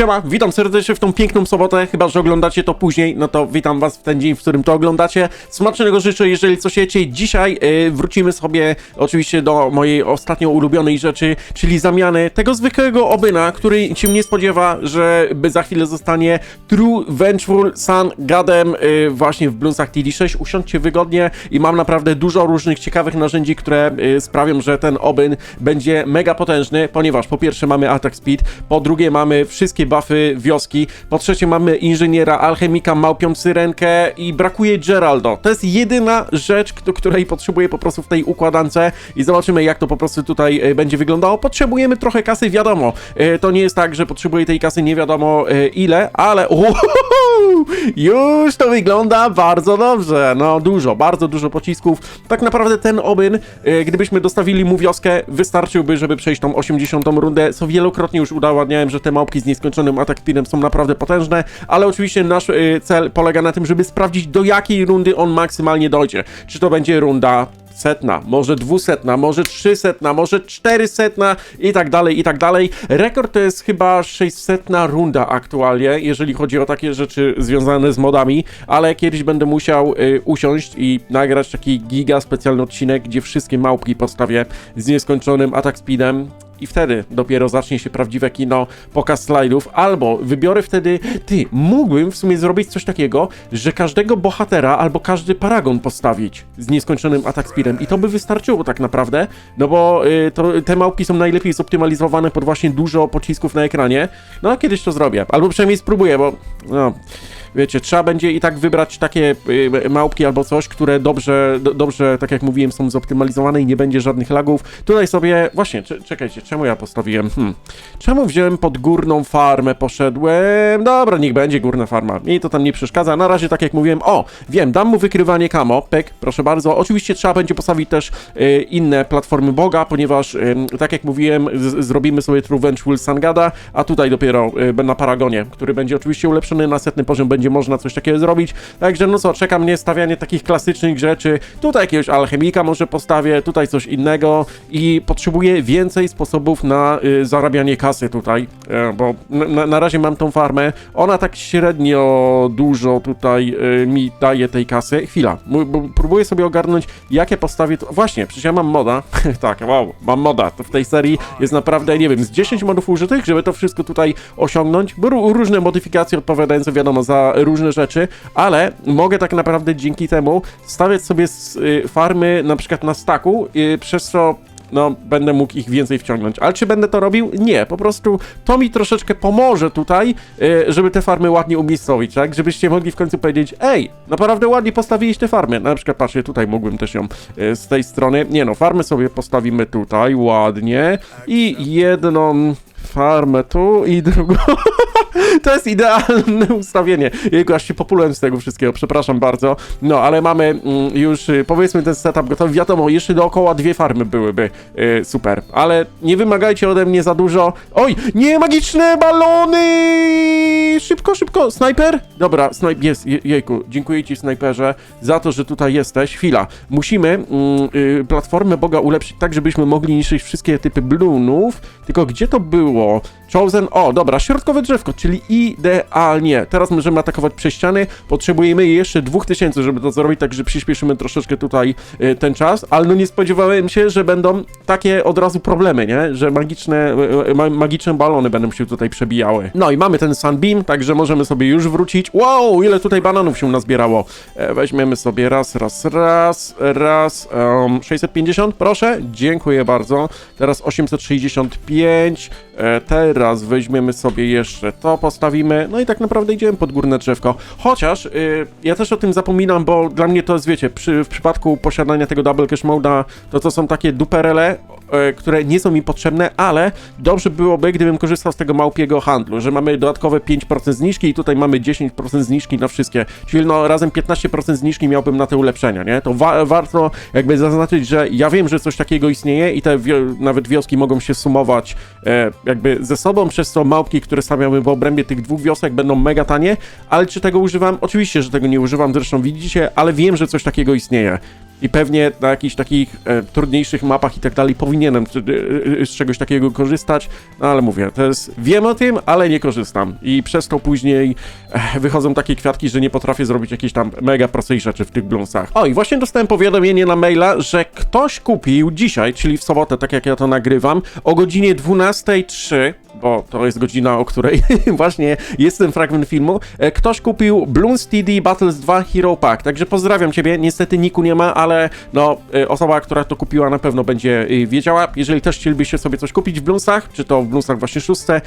siema, witam serdecznie w tą piękną sobotę, chyba że oglądacie to później, no to witam was w ten dzień, w którym to oglądacie. Smacznego życzę, jeżeli coś jecie. Dzisiaj y, wrócimy sobie oczywiście do mojej ostatnio ulubionej rzeczy, czyli zamiany tego zwykłego obyna, który się nie spodziewa, że za chwilę zostanie True Vengeful Sun Gadem y, właśnie w Bloonsach TD6. Usiądźcie wygodnie i mam naprawdę dużo różnych ciekawych narzędzi, które y, sprawią, że ten obyn będzie mega potężny, ponieważ po pierwsze mamy attack speed, po drugie mamy wszystkie buffy wioski, po trzecie mamy inżyniera, alchemika, małpią syrenkę i brakuje Geraldo. To jest jedyna rzecz, której potrzebuję po prostu w tej układance i zobaczymy jak to po prostu tutaj e, będzie wyglądało. Potrzebujemy trochę kasy, wiadomo. E, To nie jest tak, że potrzebuję tej kasy nie wiadomo e, ile, ale już to wygląda bardzo dobrze. No dużo, bardzo dużo pocisków. Tak naprawdę ten obyn, gdybyśmy dostawili mu wioskę, wystarczyłby, żeby przejść tą 80 rundę, co wielokrotnie już udowadniałem, że te małpki z nieskończonym atak speedem są naprawdę potężne, ale oczywiście nasz e, cel polega na tym, żeby sprawdzić do jakiej rundy on maksymalnie dojdzie. Czy to będzie runda setna, może dwusetna, może trzysetna, może czterysetna i tak dalej, i tak dalej. Rekord to jest chyba 600 runda aktualnie, jeżeli chodzi o takie rzeczy związane z modami, ale kiedyś będę musiał y, usiąść i nagrać taki giga specjalny odcinek, gdzie wszystkie małpki postawię z nieskończonym atak speedem i wtedy dopiero zacznie się prawdziwe kino, pokaz slajdów, albo wybiorę wtedy, ty, mógłbym w sumie zrobić coś takiego, że każdego bohatera albo każdy paragon postawić z nieskończonym atak speedem. I to by wystarczyło tak naprawdę, no bo y, to, te małpki są najlepiej zoptymalizowane pod właśnie dużo pocisków na ekranie, no a kiedyś to zrobię, albo przynajmniej spróbuję, bo no... Wiecie, trzeba będzie i tak wybrać takie y, małpki albo coś, które dobrze, do, dobrze, tak jak mówiłem, są zoptymalizowane i nie będzie żadnych lagów. Tutaj sobie, właśnie, cze- czekajcie, czemu ja postawiłem? Hmm. Czemu wziąłem pod górną farmę, poszedłem? Dobra, niech będzie górna farma. Mi to tam nie przeszkadza. Na razie, tak jak mówiłem, o, wiem, dam mu wykrywanie camo, pek, proszę bardzo. Oczywiście trzeba będzie postawić też y, inne platformy Boga, ponieważ, y, tak jak mówiłem, zrobimy sobie True Vengeful Sangada, a tutaj dopiero y, na Paragonie, który będzie oczywiście ulepszony na setny poziom, będzie można coś takiego zrobić. Także no co, czeka mnie stawianie takich klasycznych rzeczy. Tutaj jakiegoś alchemika może postawię, tutaj coś innego i potrzebuję więcej sposobów na y, zarabianie kasy tutaj, e, bo na, na razie mam tą farmę. Ona tak średnio dużo tutaj y, mi daje tej kasy. Chwila, próbuję sobie ogarnąć, jakie postawię. Tu... Właśnie, przecież ja mam moda. tak, wow, mam moda. To w tej serii jest naprawdę, nie wiem, z 10 modów użytych, żeby to wszystko tutaj osiągnąć. Bo ró- różne modyfikacje odpowiadające, wiadomo, za różne rzeczy, ale mogę tak naprawdę dzięki temu stawiać sobie s- y, farmy na przykład na staku, y, przez co no, będę mógł ich więcej wciągnąć. Ale czy będę to robił? Nie, po prostu to mi troszeczkę pomoże tutaj, y, żeby te farmy ładnie umiejscowić, tak? Żebyście mogli w końcu powiedzieć, ej, naprawdę ładnie postawiłeś te farmy. Na przykład, patrzcie, tutaj mógłbym też ją y, z tej strony, nie no, farmę sobie postawimy tutaj, ładnie i jedną farmę tu i drugą. to jest idealne ustawienie. Jego aż się populułem z tego wszystkiego, przepraszam bardzo. No, ale mamy mm, już, y, powiedzmy, ten setup gotowy. Wiadomo, jeszcze dookoła dwie farmy byłyby y, super, ale nie wymagajcie ode mnie za dużo. Oj, nie, magiczne balony! Szybko, szybko, snajper? Dobra, snajp, jest, je, jejku, dziękuję ci, snajperze, za to, że tutaj jesteś. Chwila, musimy mm, y, platformę Boga ulepszyć tak, żebyśmy mogli niszczyć wszystkie typy balloonów, tylko gdzie to było? Chosen, o, dobra, środkowe drzewko, czyli idealnie. Teraz możemy atakować przez ściany. Potrzebujemy jeszcze 2000, żeby to zrobić, także przyspieszymy troszeczkę tutaj y, ten czas, ale no nie spodziewałem się, że będą takie od razu problemy, nie? Że magiczne, y, y, ma, magiczne balony będą się tutaj przebijały. No i mamy ten Sunbeam, także możemy sobie już wrócić. Wow, ile tutaj bananów się nazbierało. E, weźmiemy sobie raz, raz, raz, raz, um, 650, proszę, dziękuję bardzo. Teraz 865, e, teraz weźmiemy sobie jeszcze to, postawimy, no i tak naprawdę idziemy pod górne drzewko. Chociaż y, ja też o tym zapominam, bo dla mnie to jest, wiecie, przy, w przypadku posiadania tego Double Cash Mode'a, to to są takie duperele, które nie są mi potrzebne, ale dobrze byłoby, gdybym korzystał z tego małpiego handlu, że mamy dodatkowe 5% zniżki i tutaj mamy 10% zniżki na wszystkie, czyli no razem 15% zniżki miałbym na te ulepszenia, nie? To wa warto jakby zaznaczyć, że ja wiem, że coś takiego istnieje i te wio nawet wioski mogą się sumować e, jakby ze sobą, przez co małpki, które stawiamy w obrębie tych dwóch wiosek będą mega tanie, ale czy tego używam? Oczywiście, że tego nie używam, zresztą widzicie, ale wiem, że coś takiego istnieje. I pewnie na jakichś takich e, trudniejszych mapach i tak dalej powinienem z, e, z czegoś takiego korzystać, no ale mówię, to jest, wiem o tym, ale nie korzystam. I przez to później e, wychodzą takie kwiatki, że nie potrafię zrobić jakiejś tam mega prostej rzeczy w tych bluesach. O i właśnie dostałem powiadomienie na maila, że ktoś kupił dzisiaj, czyli w sobotę, tak jak ja to nagrywam, o godzinie 12.03 bo to jest godzina, o której właśnie jest ten fragment filmu, e, ktoś kupił Bloons TD Battles 2 Hero Pack, także pozdrawiam ciebie, niestety Niku nie ma, ale no, e, osoba, która to kupiła na pewno będzie e, wiedziała, jeżeli też chcielibyście sobie coś kupić w Bloonsach, czy to w Bloonsach właśnie szóste,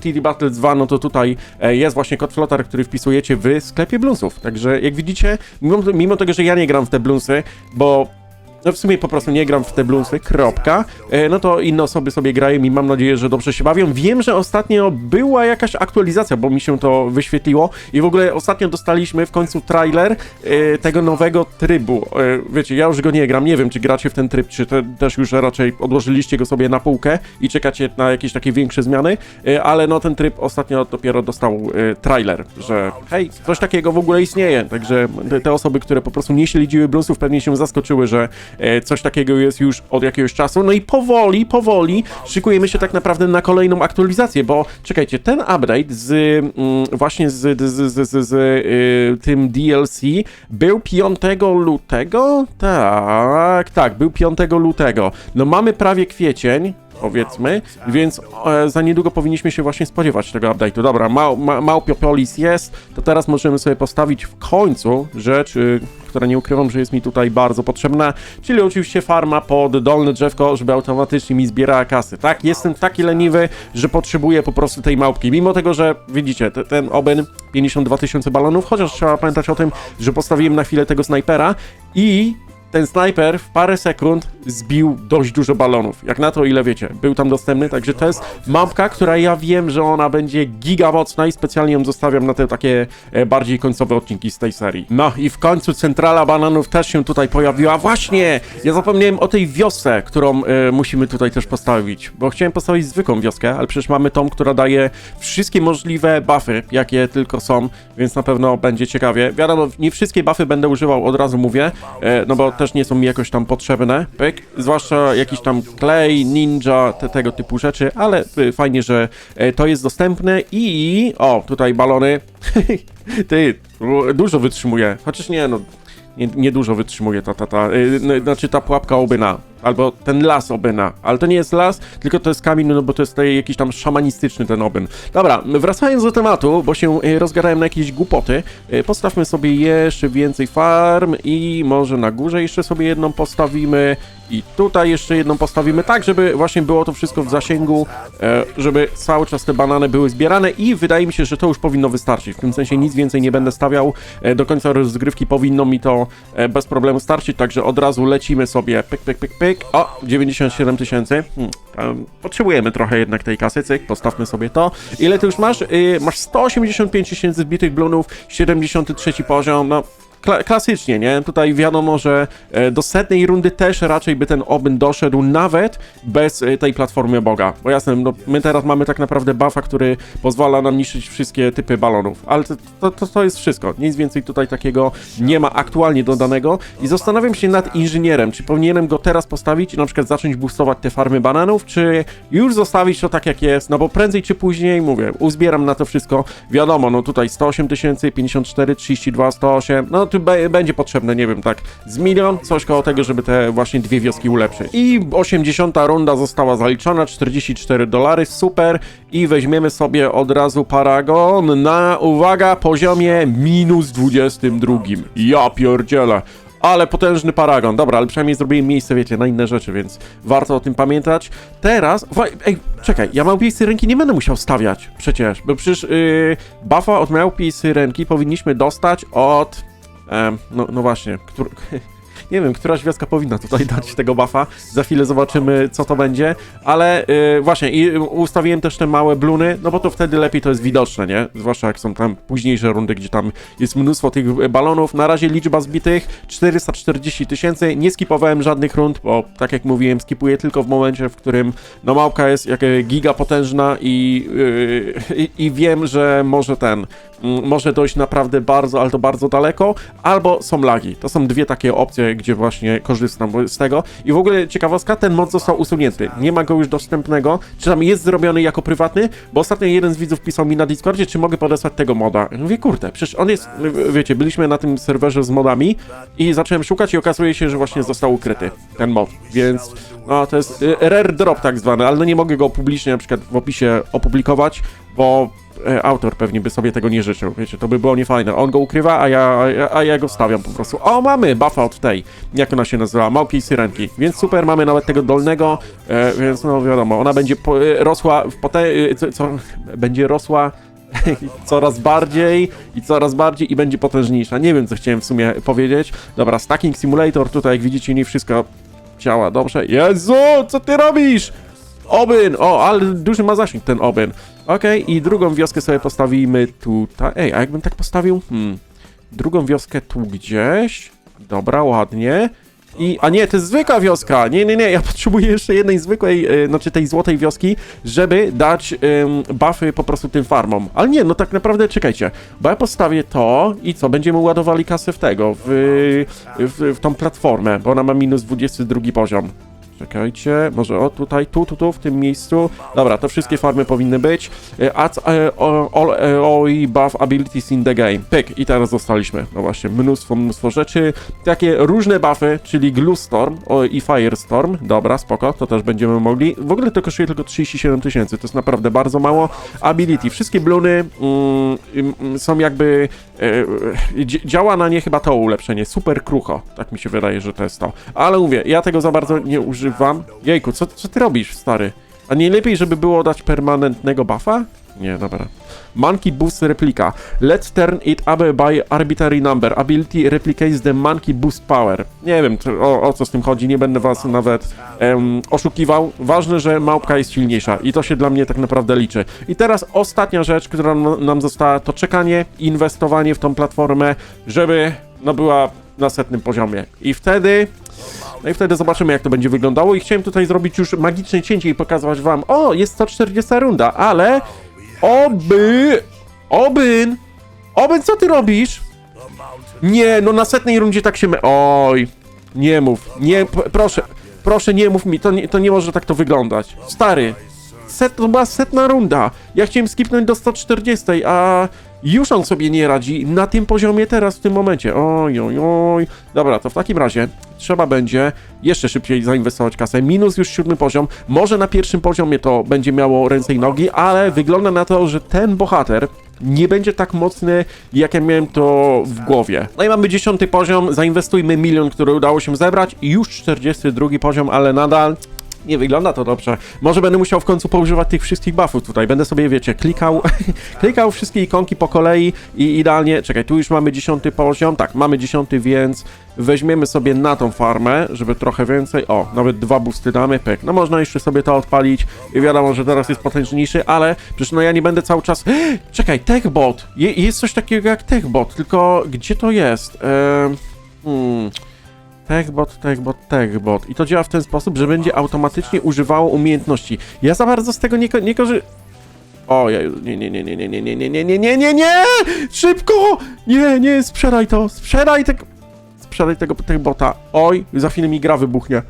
TD Battles 2, no to tutaj e, jest właśnie kod flotar, który wpisujecie w sklepie Bloonsów, także jak widzicie, mimo, mimo tego, że ja nie gram w te Bloonsy, bo no w sumie po prostu nie gram w te bluesy, kropka. E, no to inne osoby sobie grają i mam nadzieję, że dobrze się bawią. Wiem, że ostatnio była jakaś aktualizacja, bo mi się to wyświetliło i w ogóle ostatnio dostaliśmy w końcu trailer e, tego nowego trybu. E, wiecie, ja już go nie gram, nie wiem, czy gracie w ten tryb, czy te, też już raczej odłożyliście go sobie na półkę i czekacie na jakieś takie większe zmiany, ale no ten tryb ostatnio dopiero dostał trailer, że hej, coś takiego w ogóle istnieje, także te, osoby, które po prostu nie śledziły bluesów, pewnie się zaskoczyły, że Coś takiego jest już od jakiegoś czasu. No i powoli, powoli szykujemy się tak naprawdę na kolejną aktualizację, bo czekajcie, ten update z mm, właśnie z, z, z, z, z y, tym DLC był 5 lutego? Tak, tak, był 5 lutego. No mamy prawie kwiecień, powiedzmy, więc e, za niedługo powinniśmy się właśnie spodziewać tego update'u. Dobra, Mał, ma, jest, to teraz możemy sobie postawić w końcu rzecz, y, która nie ukrywam, że jest mi tutaj bardzo potrzebna, czyli oczywiście farma pod dolne drzewko, żeby automatycznie mi zbierała kasy. Tak, jestem taki leniwy, że potrzebuję po prostu tej małpki, mimo tego, że widzicie, te, ten oben 52 tysiące balonów, chociaż trzeba pamiętać o tym, że postawiłem na chwilę tego snajpera i ten snajper w parę sekund zbił dość dużo balonów. Jak na to, ile wiecie, był tam dostępny, także to jest mapka, która ja wiem, że ona będzie giga mocna i specjalnie ją zostawiam na te takie e, bardziej końcowe odcinki z tej serii. No i w końcu centrala bananów też się tutaj pojawiła. Właśnie! Ja zapomniałem o tej wiosce, którą e, musimy tutaj też postawić, bo chciałem postawić zwykłą wioskę, ale przecież mamy tą, która daje wszystkie możliwe buffy, jakie tylko są, więc na pewno będzie ciekawie. Wiadomo, nie wszystkie buffy będę używał, od razu mówię, e, no bo też nie są mi jakoś tam potrzebne, pyk, zwłaszcza jakiś tam klej, ninja, te, tego typu rzeczy, ale y, fajnie, że e, to jest dostępne i... O, tutaj balony. Ty, dużo wytrzymuje, chociaż nie, no... Nie, nie dużo wytrzymuje ta, ta, ta, y, znaczy ta pułapka obyna, albo ten las obyna, ale to nie jest las, tylko to jest kamień, no bo to jest tutaj jakiś tam szamanistyczny ten obyn. Dobra, wracając do tematu, bo się y, rozgadałem na jakieś głupoty, y, postawmy sobie jeszcze więcej farm i może na górze jeszcze sobie jedną postawimy i tutaj jeszcze jedną postawimy, tak żeby właśnie było to wszystko w zasięgu, e, żeby cały czas te banany były zbierane i wydaje mi się, że to już powinno wystarczyć. W tym sensie nic więcej nie będę stawiał. E, Do końca rozgrywki powinno mi to e, bez problemu starczyć, także od razu lecimy sobie pyk, pyk, pyk, pyk. O, 97 tysięcy. Hmm, em, potrzebujemy trochę jednak tej kasy, cyk, postawmy sobie to. Ile ty już masz? Y, masz 185 tysięcy zbitych blunów, 73 poziom, no kla- klasycznie, nie? Tutaj wiadomo, że e, do setnej rundy też raczej by ten obyn doszedł nawet bez e, tej platformy Boga. Bo jasne, no, my teraz mamy tak naprawdę buffa, który pozwala nam niszczyć wszystkie typy balonów, ale to, to, to, jest wszystko. Nic więcej tutaj takiego nie ma aktualnie dodanego i zastanawiam się nad inżynierem, czy powinienem go teraz postawić i na przykład zacząć boostować te farmy bananów, czy już zostawić to tak jak jest, no bo prędzej czy później, mówię, uzbieram na to wszystko, wiadomo, no tutaj 108 tysięcy, 54, 32, 108, no tu będzie potrzebne, nie wiem, tak z milion, coś koło tego, żeby te właśnie dwie wioski ulepszyć. I 80 runda została zaliczona, 44 dolary, super i weźmiemy sobie od razu Paragon na, uwaga, poziomie minus 22. Ja pierdzielę. Ale potężny paragon. Dobra, ale przynajmniej zrobiłem miejsce, wiecie, na inne rzeczy, więc warto o tym pamiętać. Teraz. Ej, czekaj, ja małpiej syrenki nie będę musiał stawiać przecież, bo przecież yy, buffa od małpiej syrenki powinniśmy dostać od. Em, no, no właśnie, który. Nie wiem, któraś wioska powinna tutaj dać tego buffa. Za chwilę zobaczymy, co to będzie. Ale yy, właśnie, i ustawiłem też te małe bluny, no bo to wtedy lepiej to jest widoczne, nie? Zwłaszcza jak są tam późniejsze rundy, gdzie tam jest mnóstwo tych balonów. Na razie liczba zbitych 440 tysięcy. Nie skipowałem żadnych rund, bo tak jak mówiłem, skipuję tylko w momencie, w którym no małpka jest jak e, giga potężna i, yy, i wiem, że może ten, mm, może dojść naprawdę bardzo, ale to bardzo daleko, albo są lagi. To są dwie takie opcje, gdzie właśnie korzystam z tego. I w ogóle ciekawostka, ten mod został usunięty. Nie ma go już dostępnego. Czy tam jest zrobiony jako prywatny? Bo ostatnio jeden z widzów pisał mi na Discordzie, czy mogę podesłać tego moda. Ja Mówię, kurde, przecież on jest, wiecie, byliśmy na tym serwerze z modami i zacząłem szukać i okazuje się, że właśnie został ukryty ten mod, więc no to jest y, rare drop tak zwany, ale no nie mogę go publicznie na przykład w opisie opublikować, bo autor pewnie by sobie tego nie życzył, wiecie, to by było niefajne. On go ukrywa, a ja, a ja- go wstawiam po prostu. O, mamy buffa od tej, jak ona się nazywa, małpiej syrenki, więc super, mamy nawet tego dolnego, e, więc no wiadomo, ona będzie e, rosła w pote... e, co, co, będzie rosła coraz bardziej i coraz bardziej i będzie potężniejsza. Nie wiem, co chciałem w sumie powiedzieć. Dobra, Stacking Simulator, tutaj jak widzicie, nie wszystko działa dobrze. Jezu, co ty robisz? Obyn! O, ale duży ma zasięg ten obyn. Okej, i drugą wioskę sobie postawimy tutaj. Ej, a jakbym tak postawił? Hmm. Drugą wioskę tu gdzieś. Dobra, ładnie. I, a nie, to jest zwykła wioska. Nie, nie, nie, ja potrzebuję jeszcze jednej zwykłej, e, znaczy tej złotej wioski, żeby dać em, buffy po prostu tym farmom. Ale nie, no tak naprawdę czekajcie, bo ja postawię to i co, będziemy ładowali kasę w tego, w, w, w tą platformę, bo ona ma minus 22 poziom. Czekajcie, może o tutaj, tu, tu, tu, w tym miejscu. Dobra, to wszystkie farmy powinny być. E, Add e, all AOE buff abilities in the game. Pyk, i teraz dostaliśmy. No właśnie, mnóstwo, mnóstwo rzeczy. Takie różne buffy, czyli Glue Storm o, i Firestorm. Dobra, spoko, to też będziemy mogli. W ogóle to kosztuje tylko 37 tysięcy, to jest naprawdę bardzo mało. Ability, wszystkie bluny mm, mm, są jakby... E, e, dzi- działa na nie chyba to ulepszenie, super krucho. Tak mi się wydaje, że to jest to. Ale mówię, ja tego za bardzo nie używam. Jejku, co, co ty robisz, stary? A nie lepiej, żeby było dać permanentnego buffa? Nie, dobra. Monkey Boost Replika. Let's turn it up by arbitrary number. Ability replicates the Monkey Boost Power. Nie wiem, czy- o, o co z tym chodzi, nie będę was nawet em, oszukiwał. Ważne, że małpka jest silniejsza i to się dla mnie tak naprawdę liczy. I teraz ostatnia rzecz, która nam została, to czekanie, inwestowanie w tą platformę, żeby no była na setnym poziomie. I wtedy no i wtedy zobaczymy, jak to będzie wyglądało. I chciałem tutaj zrobić już magiczne cięcie i pokazać wam, o, jest 140 runda, ale oby, obyn, obyn, co ty robisz? Nie, no na setnej rundzie tak się. Oj, nie mów, nie, proszę, proszę nie mów mi, to nie, to nie może tak to wyglądać. Stary, set, to była setna runda. Ja chciałem skipnąć do 140, a już on sobie nie radzi na tym poziomie teraz, w tym momencie. Oj, oj, oj. Dobra, to w takim razie trzeba będzie jeszcze szybciej zainwestować kasę. Minus już siódmy poziom. Może na pierwszym poziomie to będzie miało ręce i nogi, ale wygląda na to, że ten bohater nie będzie tak mocny, jak ja miałem to w głowie. No i mamy dziesiąty poziom, zainwestujmy milion, który udało się zebrać i już 42 poziom, ale nadal nie wygląda to dobrze. Może będę musiał w końcu poużywać tych wszystkich buffów tutaj. Będę sobie, wiecie, klikał, klikał wszystkie ikonki po kolei i idealnie... Czekaj, tu już mamy dziesiąty poziom. Tak, mamy dziesiąty, więc weźmiemy sobie na tą farmę, żeby trochę więcej... O, nawet dwa boosty damy, pyk. No można jeszcze sobie to odpalić i wiadomo, że teraz jest potężniejszy, ale przecież no ja nie będę cały czas... Czekaj, techbot! Je, jest coś takiego jak techbot, tylko gdzie to jest? Ehm... Hmm... Techbot, techbot, techbot. I to działa w ten sposób, że będzie automatycznie używało umiejętności. Ja za bardzo z tego nie, nie. O, ja nie, nie, nie, nie, nie, nie, nie, nie, nie, nie, nie, nie, nie! Szybko! Nie, nie, sprzedaj to, sprzedaj tego, sprzedaj tego techbota. Oj, za chwilę mi gra wybuchnie.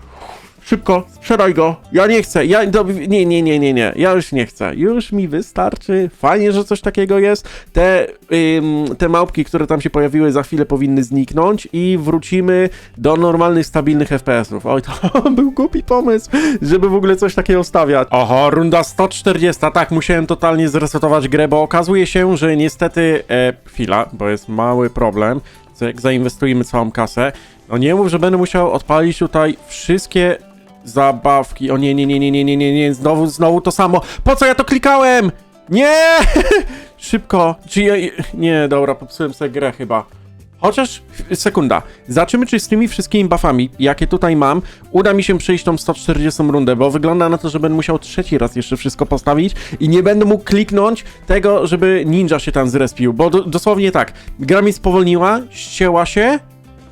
Szybko, sprzedaj go. Ja nie chcę. Ja do, nie, nie, nie, nie, nie. Ja już nie chcę. Już mi wystarczy. Fajnie, że coś takiego jest. Te, ym, te małpki, które tam się pojawiły, za chwilę powinny zniknąć i wrócimy do normalnych, stabilnych FPS-ów. Oj, to był głupi pomysł, żeby w ogóle coś takiego stawiać. Oho, runda 140. Tak, musiałem totalnie zresetować grę, bo okazuje się, że niestety. E, chwila, bo jest mały problem. Co jak zainwestujemy całą kasę. No nie mów, że będę musiał odpalić tutaj wszystkie zabawki. O nie, nie, nie, nie, nie, nie, nie, nie, znowu, znowu to samo. Po co ja to klikałem? Nie! Szybko. Czy ja... Nie, dobra, popsułem sobie grę chyba. Chociaż, sekunda, zobaczymy czy z tymi wszystkimi buffami, jakie tutaj mam, uda mi się przejść tą 140 rundę, bo wygląda na to, że będę musiał trzeci raz jeszcze wszystko postawić i nie będę mógł kliknąć tego, żeby ninja się tam zrespił, bo do, dosłownie tak, gra mi spowolniła, ścięła się,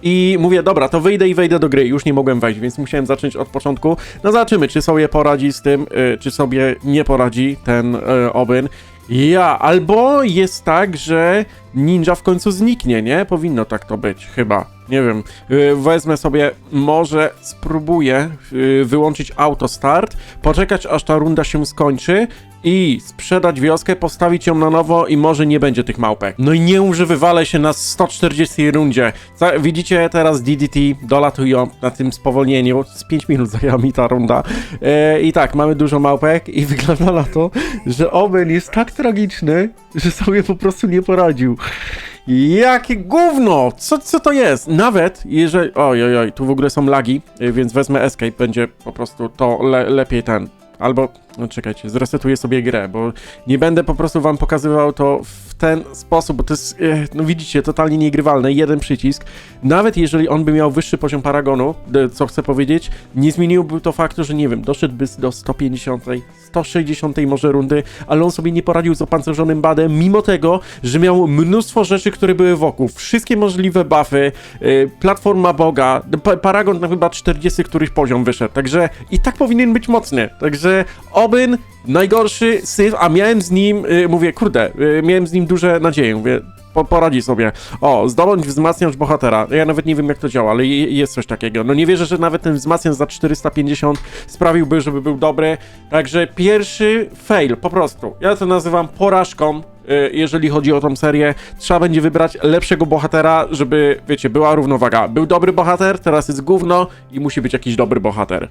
i mówię, dobra, to wyjdę i wejdę do gry. Już nie mogłem wejść, więc musiałem zacząć od początku. No zobaczymy, czy sobie poradzi z tym, y, czy sobie nie poradzi ten y, obyn. Ja, albo jest tak, że ninja w końcu zniknie, nie? Powinno tak to być, chyba. Nie wiem. Yy, Wezmę sobie, może spróbuję yy, wyłączyć autostart, poczekać aż ta runda się skończy i sprzedać wioskę, postawić ją na nowo i może nie będzie tych małpek. No i nie wywalę się na 140 rundzie. Widzicie teraz DDT dolatują na tym spowolnieniu. Z 5 minut zajęła mi ta runda. E, I tak, mamy dużo małpek i wygląda na to, że Oben jest tak tragiczny, że sobie po prostu nie poradził. Jakie gówno! Co, co to jest? Nawet jeżeli... Oj, oj, oj, tu w ogóle są lagi, y, więc wezmę escape, będzie po prostu to le, lepiej ten... Albo, no czekajcie, zresetuję sobie grę, bo nie będę po prostu wam pokazywał to w ten sposób, bo to jest, e, no widzicie, totalnie niegrywalne, jeden przycisk. Nawet jeżeli on by miał wyższy poziom paragonu, e, co chcę powiedzieć, nie zmieniłby to faktu, że nie wiem, doszedłby do 150, 160 może rundy, ale on sobie nie poradził z opancerzonym badem, mimo tego, że miał mnóstwo rzeczy, które były wokół. Wszystkie możliwe buffy, y, platforma boga, pa paragon na chyba 40 któryś poziom wyszedł, także i tak powinien być mocny. Także Obyn, najgorszy syf, a miałem z nim, y, mówię, kurde, y, miałem z nim duże nadzieje, mówię, po, poradzi sobie. O, zdobądź wzmacniacz bohatera. Ja nawet nie wiem, jak to działa, ale je- jest coś takiego. No nie wierzę, że nawet ten wzmacniacz za 450 sprawiłby, żeby był dobry. Także pierwszy fail, po prostu. Ja to nazywam porażką, y, jeżeli chodzi o tą serię. Trzeba będzie wybrać lepszego bohatera, żeby, wiecie, była równowaga. Był dobry bohater, teraz jest gówno i musi być jakiś dobry bohater.